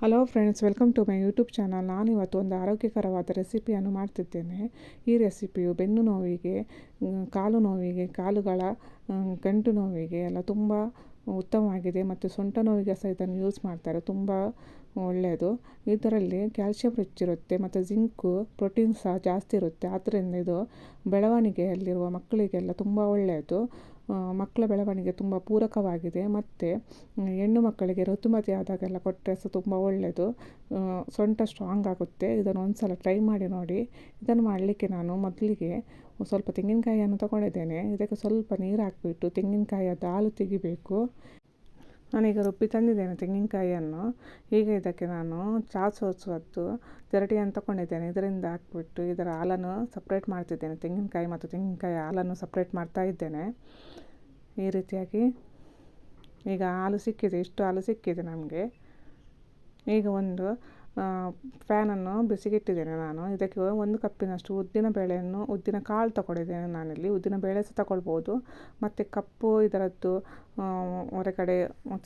Hello friends welcome to my YouTube channel ನಾನು ಇವತ್ತು ಒಂದು ಆರೋಗ್ಯಕರವಾದ ರೆಸಿಪಿಯನ್ನು ಮಾಡ್ತಿದ್ದೇನೆ. ಈ ರೆಸಿಪಿಯು ಬೆನ್ನು ನೋವಿಗೆ ಕಾಲು ನೋವಿಗೆ, ಕಾಲುಗಳ ಗಂಟು ನೋವಿಗೆ ಎಲ್ಲ ತುಂಬ ಉತ್ತಮವಾಗಿದೆ ಮತ್ತು ಸೊಂಟ ನೋವಿಗೆ ಸಹ ಇದನ್ನು ಯೂಸ್ ಮಾಡ್ತಾರೆ. ತುಂಬ ಒಳ್ಳೆಯದು. ಇದರಲ್ಲಿ ಕ್ಯಾಲ್ಶಿಯಂ ಹೆಚ್ಚಿರುತ್ತೆ ಮತ್ತು ಜಿಂಕು ಪ್ರೋಟೀನ್ ಸಹ ಜಾಸ್ತಿ ಇರುತ್ತೆ. ಆದ್ದರಿಂದ ಇದು ಬೆಳವಣಿಗೆಯಲ್ಲಿರುವ ಮಕ್ಕಳಿಗೆಲ್ಲ ತುಂಬ ಒಳ್ಳೆಯದು. ಮಕ್ಕಳ ಬೆಳವಣಿಗೆ ತುಂಬ ಪೂರಕವಾಗಿದೆ. ಮತ್ತು ಹೆಣ್ಣು ಮಕ್ಕಳಿಗೆ ಋತುಮತಿ ಆದಾಗೆಲ್ಲ ಕೊಟ್ಟರೆ ಸಹ ತುಂಬ ಒಳ್ಳೆಯದು ಸೊಂಟ ಸ್ಟ್ರಾಂಗ್ ಆಗುತ್ತೆ. ಇದನ್ನು ಒಂದು ಸಲ ಟ್ರೈ ಮಾಡಿ ನೋಡಿ. ಇದನ್ನು ಮಾಡಲಿಕ್ಕೆ ನಾನು ಮೊದಲಿಗೆ ಸ್ವಲ್ಪ ತೆಂಗಿನಕಾಯಿಯನ್ನು ತಗೊಂಡಿದ್ದೇನೆ. ಇದಕ್ಕೆ ಸ್ವಲ್ಪ ನೀರು ಹಾಕಿಬಿಟ್ಟು ತೆಂಗಿನಕಾಯಿಯದ್ದು ಹಾಲು ತೆಗಿಬೇಕು. ನಾನೀಗ ರುಬ್ಬಿ ತಂದಿದ್ದೇನೆ ತೆಂಗಿನಕಾಯಿಯನ್ನು. ಈಗ ಇದಕ್ಕೆ ನಾನು ಚಾ ಸೋಸುವದ್ದು ಜರಟಿಯನ್ನು ತಗೊಂಡಿದ್ದೇನೆ ಇದರಿಂದ ಹಾಕ್ಬಿಟ್ಟು ಇದರ ಹಾಲನ್ನು ಸಪ್ರೇಟ್ ಮಾಡ್ತಿದ್ದೇನೆ. ತೆಂಗಿನಕಾಯಿ ಮತ್ತು ತೆಂಗಿನಕಾಯಿ ಹಾಲನ್ನು ಸಪ್ರೇಟ್ ಮಾಡ್ತಾ ಇದ್ದೇನೆ. ಈ ರೀತಿಯಾಗಿ ಈಗ ಹಾಲು ಸಿಕ್ಕಿದೆ. ಇಷ್ಟು ಹಾಲು ಸಿಕ್ಕಿದೆ ನಮಗೆ. ಈಗ ಒಂದು ಫ್ಯಾನನ್ನು ಬಿಸಿಗಿಟ್ಟಿದ್ದೇನೆ ನಾನು. ಇದಕ್ಕೆ ಒಂದು ಕಪ್ಪಿನಷ್ಟು ಉದ್ದಿನ ಬೇಳೆಯನ್ನು, ಉದ್ದಿನ ಕಾಳು ತಗೊಂಡಿದ್ದೇನೆ ನಾನಿಲ್ಲಿ. ಉದ್ದಿನ ಬೇಳೆ ಸಹ ತಗೊಳ್ಬೋದು ಮತ್ತು ಕಪ್ಪು ಇದರದ್ದು ಹೊರಗಡೆ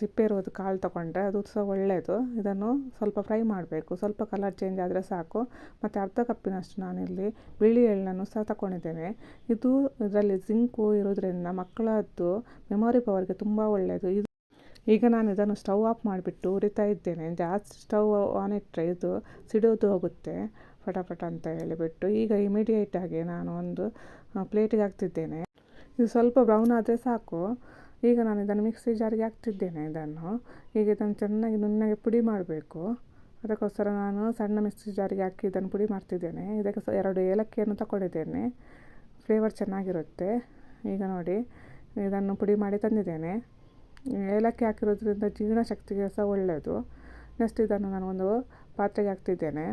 ಸಿಪ್ಪೆ ಇರೋದು ಕಾಳು ತಗೊಂಡ್ರೆ ಅದು ಸಹ ಒಳ್ಳೆಯದು. ಇದನ್ನು ಸ್ವಲ್ಪ ಫ್ರೈ ಮಾಡಬೇಕು. ಸ್ವಲ್ಪ ಕಲರ್ ಚೇಂಜ್ ಆದರೆ ಸಾಕು. ಮತ್ತು ಅರ್ಧ ಕಪ್ಪಿನಷ್ಟು ನಾನಿಲ್ಲಿ ಬಿಳಿ ಎಳ್ಳನ್ನು ಸಹ ತಗೊಂಡಿದ್ದೇನೆ ಇದು ಇದರಲ್ಲಿ ಜಿಂಕು ಇರೋದ್ರಿಂದ ಮಕ್ಕಳದ್ದು ಮೆಮೊರಿ ಪವರ್ಗೆ ತುಂಬ ಒಳ್ಳೆಯದು. ಇದು ಈಗ ನಾನು ಇದನ್ನು ಸ್ಟವ್ ಆಫ್ ಮಾಡಿಬಿಟ್ಟು ಉರಿತಾ ಇದ್ದೇನೆ. ಜಾಸ್ತಿ ಸ್ಟವ್ ಆನ್ ಇಟ್ಟರೆ ಇದು ಸಿಡೋದು ಹೋಗುತ್ತೆ, ಫಟಾಫಟ ಅಂತ ಹೇಳಿಬಿಟ್ಟು. ಈಗ ಇಮಿಡಿಯೇಟಾಗಿ ನಾನು ಒಂದು ಪ್ಲೇಟಿಗೆ ಹಾಕ್ತಿದ್ದೇನೆ. ಇದು ಸ್ವಲ್ಪ ಬ್ರೌನ್ ಆದರೆ ಸಾಕು. ಈಗ ನಾನು ಇದನ್ನು ಮಿಕ್ಸಿ ಜಾರಿಗೆ ಹಾಕ್ತಿದ್ದೇನೆ ಇದನ್ನು. ಈಗ ಇದನ್ನು ಚೆನ್ನಾಗಿ ನುಣ್ಣಗೆ ಪುಡಿ ಮಾಡಬೇಕು. ಅದಕ್ಕೋಸ್ಕರ ನಾನು ಸಣ್ಣ ಮಿಕ್ಸಿ ಜಾರಿಗೆ ಹಾಕಿ ಇದನ್ನು ಪುಡಿ ಮಾಡ್ತಿದ್ದೇನೆ. ಇದಕ್ಕೆ ಸ, ಎರಡು ಏಲಕ್ಕಿಯನ್ನು ತಗೊಂಡಿದ್ದೇನೆ ಫ್ಲೇವರ್ ಚೆನ್ನಾಗಿರುತ್ತೆ. ಈಗ ನೋಡಿ, ಇದನ್ನು ಪುಡಿ ಮಾಡಿ ತಂದಿದ್ದೇನೆ. ಏಲಕ್ಕಿ ಹಾಕಿರೋದ್ರಿಂದ ಜೀರ್ಣಶಕ್ತಿಗೆ ಸಹ ಒಳ್ಳೆಯದು ನೆಕ್ಸ್ಟ್ ಇದನ್ನು ನಾನು ಒಂದು ಪಾತ್ರೆಗೆ ಹಾಕ್ತಿದ್ದೇನೆ.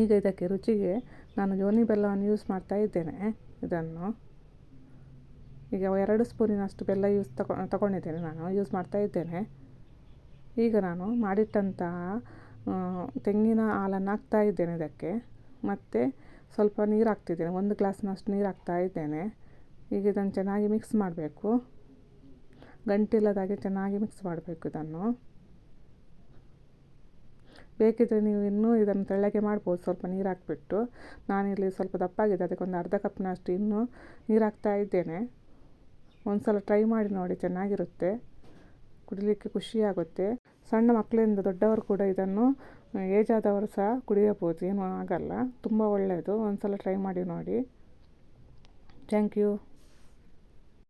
ಈಗ ಇದಕ್ಕೆ ರುಚಿಗೆ ನಾನು ಜೋನಿ ಬೆಲ್ಲವನ್ನು ಯೂಸ್ ಮಾಡ್ತಾ ಇದ್ದೇನೆ ಇದನ್ನು. ಈಗ ಎರಡು ಸ್ಪೂನಿನಷ್ಟು ಬೆಲ್ಲ ಯೂಸ್ ತಗೊ ತಗೊಂಡಿದ್ದೇನೆ ನಾನು ಯೂಸ್ ಮಾಡ್ತಾ ಇದ್ದೇನೆ. ಈಗ ನಾನು ಮಾಡಿಟ್ಟಂತಹ ತೆಂಗಿನ ಹಾಲನ್ನು ಹಾಕ್ತಾ ಇದ್ದೇನೆ ಇದಕ್ಕೆ. ಮತ್ತು ಸ್ವಲ್ಪ ನೀರು ಹಾಕ್ತಿದ್ದೇನೆ, ಒಂದು ಗ್ಲಾಸ್ನಷ್ಟು ನೀರು ಹಾಕ್ತಾ ಇದ್ದೇನೆ. ಈಗ ಇದನ್ನು ಚೆನ್ನಾಗಿ ಮಿಕ್ಸ್ ಮಾಡಬೇಕು. ಗಂಟಿಲ್ಲದಾಗೆ ಚೆನ್ನಾಗಿ ಮಿಕ್ಸ್ ಮಾಡಬೇಕು ಇದನ್ನು. ಬೇಕಿದ್ದರೆ ನೀವು ಇನ್ನೂ ಇದನ್ನು ತೆಳ್ಳಗೆ ಮಾಡ್ಬೋದು, ಸ್ವಲ್ಪ ನೀರು ಹಾಕ್ಬಿಟ್ಟು. ನಾನಿಲ್ಲಿ ಸ್ವಲ್ಪ ದಪ್ಪಾಗಿದೆ ಅದಕ್ಕೆ ಒಂದು ಅರ್ಧ ಕಪ್ನಷ್ಟು ಇನ್ನೂ ನೀರು ಹಾಕ್ತಾ ಇದ್ದೇನೆ. ಒಂದು ಸಲ ಟ್ರೈ ಮಾಡಿ ನೋಡಿ, ಚೆನ್ನಾಗಿರುತ್ತೆ. ಕುಡಿಲಿಕ್ಕೆ ಖುಷಿಯಾಗುತ್ತೆ. ಸಣ್ಣ ಮಕ್ಕಳಿಂದ ದೊಡ್ಡವರು ಕೂಡ ಇದನ್ನು ಏಜ್ ಆದವರು ಸಹ ಕುಡಿಯಬಹುದು, ಏನೂ ಆಗಲ್ಲ. ತುಂಬ ಒಳ್ಳೆಯದು ಒಂದು ಸಲ ಟ್ರೈ ಮಾಡಿ ನೋಡಿ. Thank you